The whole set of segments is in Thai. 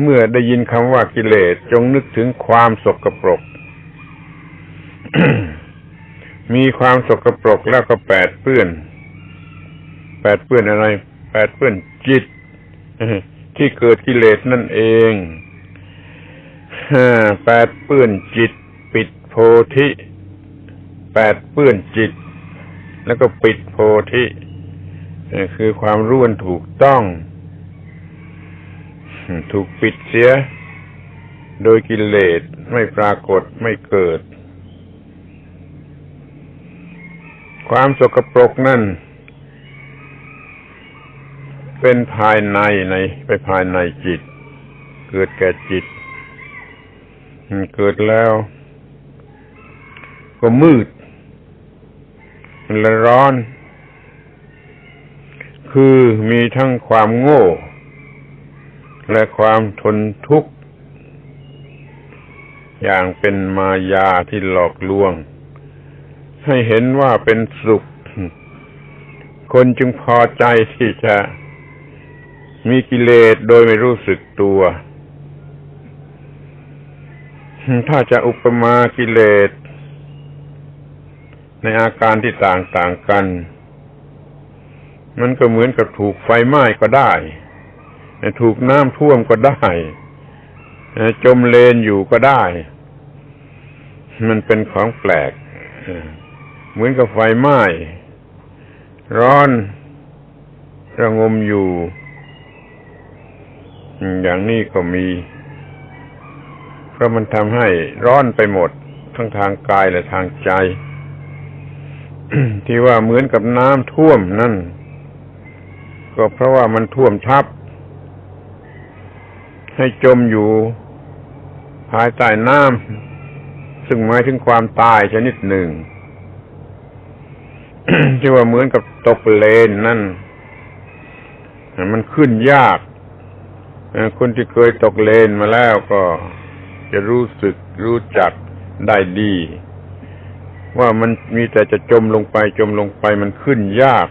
เมื่อได้ยินคำว่ากิเลสจงนึกถึงความสกปรก มีความสกปรกแล้วก็แปดเปื้อน แปดเปื้อนอะไร แปดเปื้อนจิตที่เกิดกิเลสนั่นเองแปดเปื้อนจิต ปิดโพธิ แปดเปื้อนจิต แล้วก็ปิดโพธิคือความรู้นถูกต้อง ถูกปิดเสีย โดยกิเลสไม่ปรากฏไม่เกิด ความสกปรกนั่น เป็นภายในในไปภายในจิต เกิดแก่จิตเกิดแล้ว ก็มืดและร้อน คือมีทั้งความโง่ และความทนทุกข์ อย่างเป็นมายาที่หลอกลวง ให้เห็นว่าเป็นสุข คนจึงพอใจที่จะมีกิเลสโดยไม่รู้สึกตัว ถ้าจะอุปมากิเลส ในอาการที่ต่างๆกัน มันก็เหมือนกับถูกไฟไหม้ก็ได้ ถูกน้ำท่วมก็ได้จมเลนอยู่ก็ได้ มันเป็นของแปลก เหมือนกับไฟไหม้ ร้อน ระงมอยู่ อย่างนี้ก็มี เพราะมันทำให้ร้อนไปหมด ทั้งทางกายและทางใจ ที่ว่าเหมือนกับน้ำท่วมนั่น ก็เพราะว่ามันท่วมทับ ให้จมอยู่ภายใต้น้ำซึ่งหมายถึงความตายชนิดหนึ่งที่ว่าเหมือนกับตกเลนนั่น มันขึ้นยาก คนที่เคยตกเลนมาแล้วก็จะรู้สึกรู้จักได้ดี ว่ามันมีแต่จะจมลงไป จมลงไปมันขึ้นยาก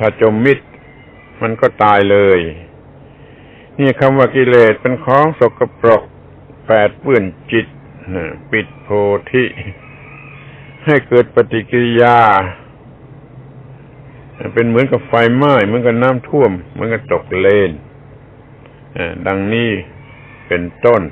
ถ้าจมมิด มันก็ตายเลย นี่คำว่ากิเลสเป็นของสกปรกแปดเปื้อนจิตปิดโพธิ ให้เกิดปฏิกิริยา เป็นเหมือนกับไฟไหม้เหมือนกับน้ำท่วม เหมือนกับตกเลนดังนี้เป็นต้น